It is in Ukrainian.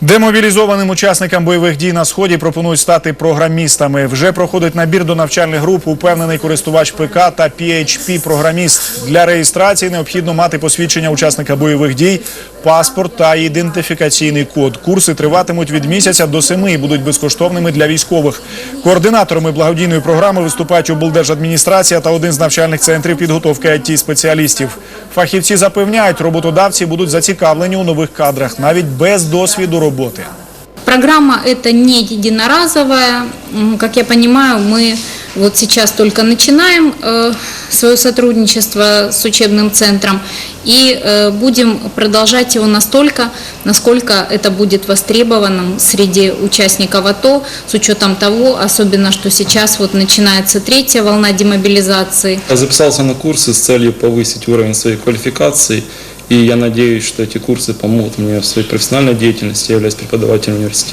Демобілізованим учасникам бойових дій на сході пропонують стати програмістами. Вже проходить набір до навчальних груп упевнений користувач ПК та PHP програміст. Для реєстрації необхідно мати посвідчення учасника бойових дій, паспорт та ідентифікаційний код. Курси триватимуть від місяця до семи і будуть безкоштовними для військових. Координаторами благодійної програми виступають облдержадміністрація та один з навчальних центрів підготовки it спеціалістів. Фахівці запевняють, роботодавці будуть зацікавлені у нових кадрах навіть без досвіду роботи. Программа это не единоразовая. Как я понимаю, мы вот сейчас только начинаем э, свое сотрудничество с учебным центром и э, будем продолжать его настолько, насколько это будет востребованным среди участников АТО, с учетом того, особенно что сейчас вот начинается третья волна демобилизации. Я записался на курсы с целью повысить уровень своей квалификации, и я надеюсь, что эти курсы помогут мне в своей профессиональной деятельности. Я являюсь преподавателем университета.